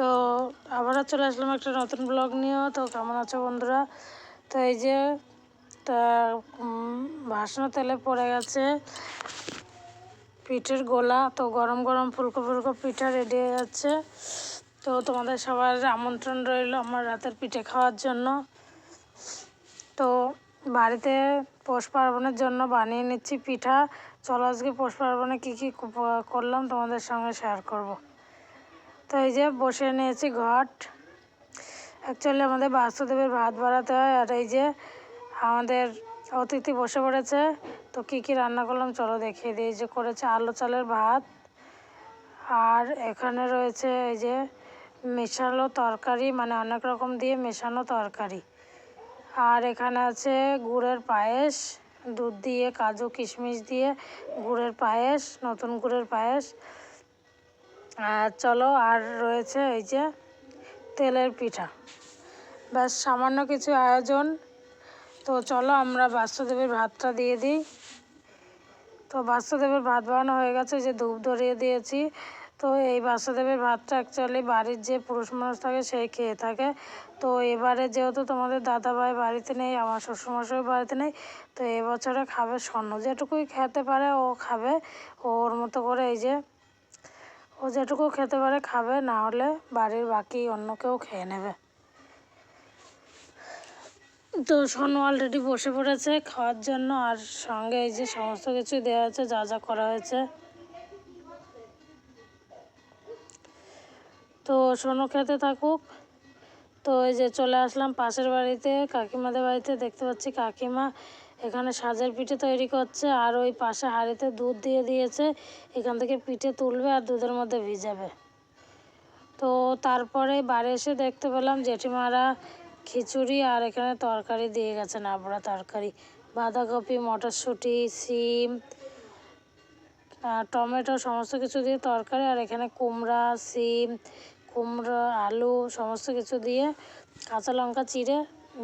তো আবারও চলে আসলাম একটা নতুন ব্লগ নিয়েও তো কেমন আছো বন্ধুরা? তো এই যে, তা ভাসনো তেলে পড়ে গেছে। পিঠের গোলা, তো গরম গরম ফুলকো ফুলকো পিঠা রেডি হয়ে যাচ্ছে। তো তোমাদের সবার আমন্ত্রণ রইল আমার রাতের পিঠে খাওয়ার জন্য। তো বাড়িতে পৌষ পার্বণের জন্য বানিয়ে নিচ্ছি পিঠা। চলো আজকে পৌষ পার্বণে কী কী করলাম তোমাদের সঙ্গে শেয়ার করব। তো এই যে বসে নিয়েছি ঘট। অ্যাকচুয়ালি আমাদের বাস্তুদেবের ভাত বাড়াতে হয় আর এই যে আমাদের অতিথি বসে পড়েছে। তো কী কী রান্না করলাম চলো দেখিয়ে দিই। যে করেছে আলু চালের ভাত। আর এখানে রয়েছে এই যে মেশালো তরকারি মানে অনেক রকম দিয়ে মেশানো তরকারি। আর এখানে আছে গুড়ের পায়েস, দুধ দিয়ে কাজু কিশমিশ দিয়ে গুড়ের পায়েস, নতুন গুড়ের পায়েস। আর চলো, আর রয়েছে এই যে তেলের পিঠা। ব্যাস, সামান্য কিছু আয়োজন। তো চলো, আমরা বাস্তুদেবের ভাতটা দিয়ে দিই। তো বাস্তুদেবের ভাত বানানো হয়ে গেছে যে ধূপ ধরিয়ে দিয়েছি। তো এই বাস্তুদেবের ভাতটা অ্যাকচুয়ালি বাড়ির যে পুরুষ মানুষ থাকে সেই খেয়ে থাকে। তো এবারে যেহেতু তোমাদের দাদাভাই বাড়িতে নেই, আমার শ্বশুরমশাই বাড়িতে নেই, তো এবছরে খাবে স্বর্ণ। যেটুকুই খেতে পারে ও খাবে, ওর মতো করে এই যে ও যেটুকু খেতে পারে খাবে, না হলে বাড়ির বাকি অন্য কেউ খেয়ে নেবে। তো সোনু অলরেডি বসে পড়েছে খাওয়ার জন্য, আর সঙ্গে এই যে সমস্ত কিছু দেওয়া হয়েছে যা যা করা হয়েছে। তো সোনু খেতে থাকুক। তো এই যে চলে আসলাম পাশের বাড়িতে, কাকিমাদের বাড়িতে দেখতে পাচ্ছি কাকিমা। এখানে সাজের পিঠে তৈরি করছে আর ওই পাশে হাঁড়িতে দুধ দিয়ে দিয়েছে। এখান থেকে পিঠে তুলবে আর দুধের মধ্যে ভিজাবে। তো তারপরে বাড়ি এসে দেখতে পেলাম জেঠিমারা খিচুড়ি আর এখানে তরকারি দিয়ে গেছে নাবড়া তরকারি, বাঁধাকপি, মটরশুঁটি, সিম টমেটো সমস্ত কিছু দিয়ে তরকারি আর এখানে কুমড়া, সিম, কুমড়ো, আলু সমস্ত কিছু দিয়ে কাঁচা লঙ্কা চিড়ে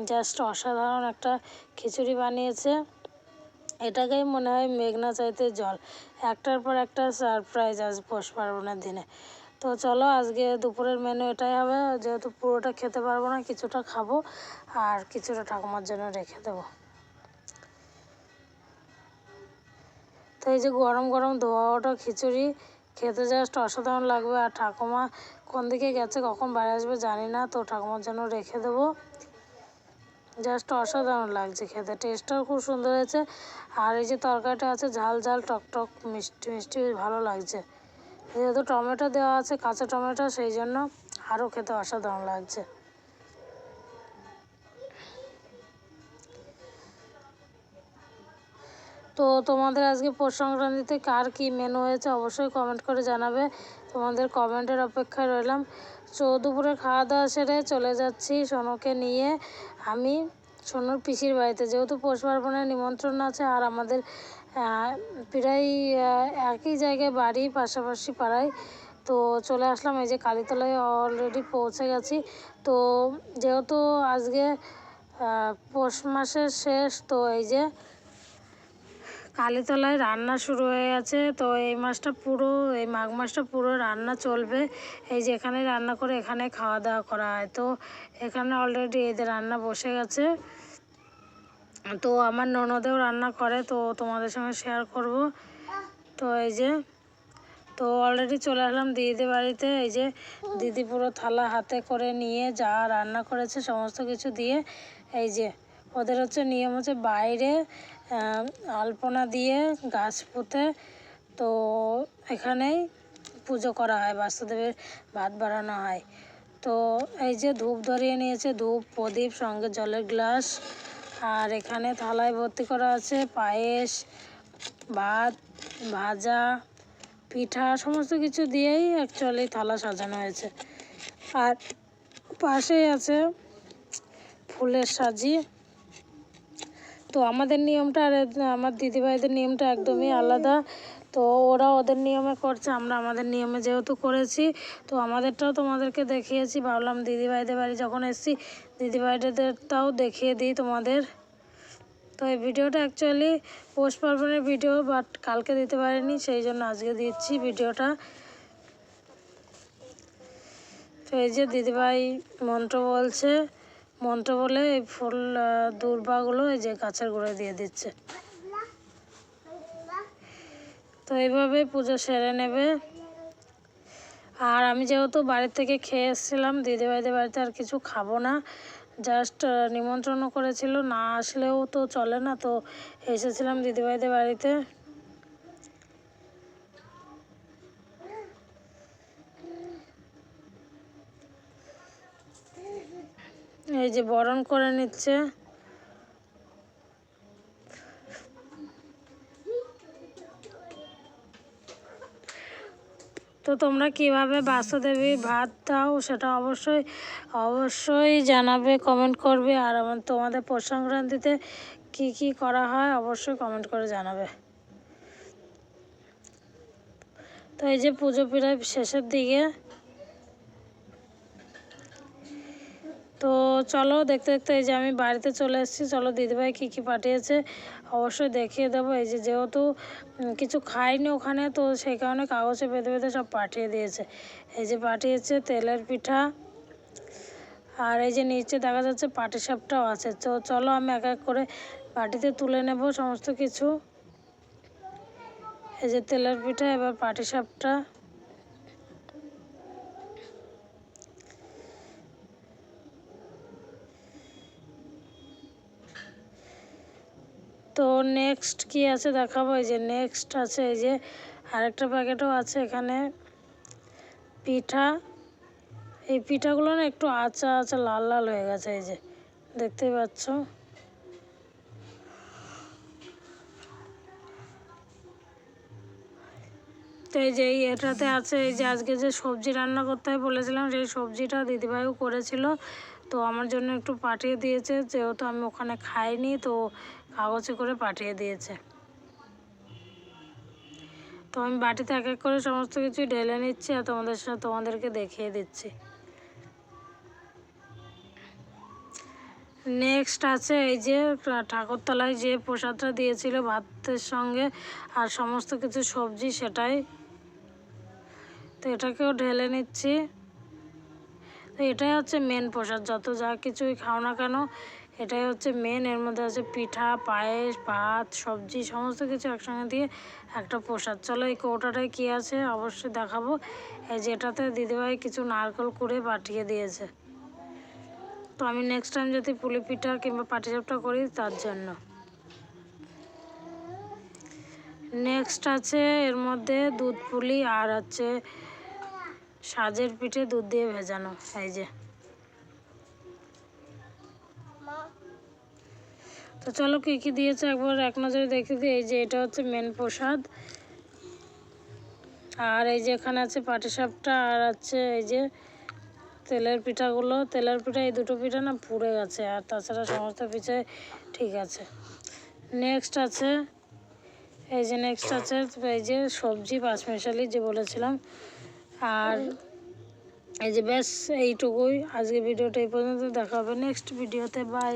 জাস্ট অসাধারণ একটা খিচুড়ি বানিয়েছে। এটাকেই মনে হয় মেঘনা চাইতে জল। একটার পর একটা সারপ্রাইজ আজ পৌষ পার্বণের দিনে। তো চলো আজকে দুপুরের মেনু এটাই হবে। যেহেতু পুরোটা খেতে পারব না, কিছুটা খাব আর কিছুটা ঠাকুমার জন্য রেখে দেবো। তো এই যে গরম গরম ধোয়া ওটা খিচুড়ি, খেতে জাস্ট অসাধারণ লাগবে। আর ঠাকুমা কোন দিকে গেছে, কখন বাড়ি আসবে জানি না। তো ঠাকুমার জন্য রেখে দেবো। জাস্ট অসাধারণ লাগছে খেতে। টেস্টটাও খুব সুন্দর হয়েছে। আর এই যে তরকারিটা আছে, ঝাল ঝাল টকটক টক, মিষ্টি মিষ্টি, ভালো লাগছে। যেহেতু টমেটো দেওয়া আছে, কাঁচা টমেটো, সেই জন্য আরও খেতে অসাধারণ লাগছে। তো তোমাদের আজকে পৌষ সংক্রান্তিতে কার কী মেনু হয়েছে অবশ্যই কমেন্ট করে জানাবে। তোমাদের কমেন্টের অপেক্ষায় রইলাম। তো দুপুরে খাওয়া দাওয়া সেরে চলে যাচ্ছি সোনুকে নিয়ে। আমি সোনুর পিসির বাড়িতে। যেহেতু পৌষ পার্বণের নিমন্ত্রণ আছে আর আমাদের প্রায় একই জায়গায় বাড়ি পাশাপাশি পাড়ায়, তো চলে আসলাম। এই যে কালীতলায় অলরেডি পৌঁছে গেছি। তো যেহেতু আজকে পৌষ মাসের শেষ, তো এই যে কালীতলায় রান্না শুরু হয়ে গেছে। তো এই মাসটা পুরো, এই মাঘ মাসটা পুরো রান্না চলবে। এই যে এখানে রান্না করে এখানে খাওয়া দাওয়া করা হয়। তো এখানে অলরেডি এদের রান্না বসে গেছে। তো আমার ননদেও রান্না করে, তো তোমাদের সঙ্গে শেয়ার করব। তো এই যে, তো অলরেডি চলে আসলাম দিদিদের বাড়িতে। এই যে দিদি পুরো থালা হাতে করে নিয়ে যা রান্না করেছে, সমস্ত কিছু দিয়ে। এই যে, ওদের হচ্ছে নিয়ম হচ্ছে বাইরে আলপনা দিয়ে গাছ পুঁতে তো এখানেই পুজো করা হয় বাস্তুদেবের ভাত বাড়ানো হয়। তো এই যে ধূপ ধরিয়ে নিয়েছে, ধূপ, প্রদীপ, সঙ্গে জলের গ্লাস, আর এখানে থালায় ভর্তি করা আছে পায়েস, ভাত, ভাজা, পিঠা, সমস্ত কিছু দিয়েই অ্যাকচুয়ালি থালা সাজানো হয়েছে। আর পাশেই আছে ফুলের সাজি। তো আমাদের নিয়মটা আর আমার দিদিভাইদের নিয়মটা একদমই আলাদা। তো ওরা ওদের নিয়মে করছে, আমরা আমাদের নিয়মে যেহেতু করেছি, তো আমাদেরটাও তোমাদেরকে দেখিয়েছি। ভাবলাম দিদিভাইদের বাড়ি যখন এসেছি, দিদিভাইদেরটাও দেখিয়ে দিই তোমাদের। তো এই ভিডিওটা অ্যাকচুয়ালি পৌষ পার্বণের ভিডিও বাট কালকে দিতে পারিনি, সেই জন্য আজকে দিচ্ছি ভিডিওটা। তো এই যে দিদিভাই মন্ত্র বলছে মন্ত্র বলে এই ফুল দূর্বাগুলো এই যে গাছের গোড়ায় দিয়ে দিচ্ছে। তো এইভাবে পুজো সেরে নেবে। আর আমি যেহেতু বাড়ি থেকে খেয়ে এসেছিলাম, দিদিভাইদের বাড়িতে আর কিছু খাব না। জাস্ট নিমন্ত্রণও করেছিল, না আসলেও তো চলে না, তো এসেছিলাম দিদিভাইদের বাড়িতে। এই যে বরণ করে নিচ্ছে। তো তোমরা কীভাবে বাসুদেবী ভাত দাও সেটা অবশ্যই অবশ্যই জানাবে কমেন্ট করবে। আর আমার তোমাদের পৌষ সংক্রান্তিতে কী কী করা হয় অবশ্যই কমেন্ট করে জানাবে। তো এই যে পুজো প্রায় শেষের দিকে। তো চলো দেখতে দেখতে এই যে আমি বাড়িতে চলে এসেছি। চলো দিদিভাই কী কী পাঠিয়েছে অবশ্যই দেখিয়ে দেবো। এই যে যেহেতু কিছু খাইনি ওখানে, তো সেই কারণে কাগজে বেঁধে বেঁধে সব পাঠিয়ে দিয়েছে। এই যে পাঠিয়েছে তেলের পিঠা আর এই যে নিচে দেখা যাচ্ছে পাটিসাপটাও আছে। তো চলো আমি এক এক করে বাটিতে তুলে নেব সমস্ত কিছু। এই যে তেলের পিঠা, এবার পাটিসাপটা তো নেক্সট কি আছে দেখাবো? এই যে নেক্সট আছে, এই যে আরেকটা প্যাকেটও আছে এখানে। পিঠা। এই পিঠাগুলো না একটু আচা আচা লাল লাল হয়ে গেছে, এই যে দেখতেই পাচ্ছ। তো এই যে এটাতে আছে, এই যে আজকে যে সবজি রান্না করতে বলেছিলাম, সেই সবজিটা দিদিভাইও করেছিল। তো আমার জন্য একটু পাঠিয়ে দিয়েছে, যেহেতু আমি ওখানে খাইনি, তো কাগজে করে পাঠিয়ে দিয়েছে। তো আমি বাটিতে এক এক করে সমস্ত কিছু ঢেলে নিচ্ছি আর তোমাদের সাথে তোমাদেরকে দেখিয়ে দিচ্ছি। নেক্সট আছে এই যে ঠাকুরতলায় যে প্রসাদটা দিয়েছিল ভাতের সঙ্গে আর সমস্ত কিছু সবজি সেটাই। তো এটাকেও ঢেলে নিচ্ছি। তো এটাই হচ্ছে মেন প্রসাদ। যত যা কিছুই খাও না কেন, এটাই হচ্ছে মেন এর মধ্যে আছে পিঠা, পায়েস, ভাত, সবজি, সমস্ত কিছু একসঙ্গে দিয়ে একটা প্রসাদ। চলো এই কৌটাটায় কী আছে অবশ্যই দেখাবো। এই যে এটাতে দিদিভাই কিছু নারকেল কুড়ে পাঠিয়ে দিয়েছে। তো আমি নেক্সট টাইম যদি পুলি পিঠা কিংবা পাটিসাপটা করি, তার জন্য। নেক্সট আছে এর মধ্যে দুধ পুলি আর হচ্ছে সাজের পিঠে দুধ দিয়ে ভেজানো, এই যে। তো চলো কী কী দিয়েছে একবার এক নজরে দেখে দিই। এই যে এটা হচ্ছে মেন প্রসাদ। আর এই যে এখানে আছে পাটিসাপটা, আর আছে এই যে তেলের পিঠাগুলো। তেলের পিঠা এই দুটো পিঠা না পুড়ে গেছে, আর তাছাড়া সমস্ত পিঠে ঠিক আছে। নেক্সট আছে, এই যে নেক্সট আছে, এই যে সবজি পাঁচমিশালি যে বলেছিলাম। আর এই যে ব্যাস এইটুকুই। আজকে ভিডিওটা এই পর্যন্ত। দেখা হবে নেক্সট ভিডিওতে। বাই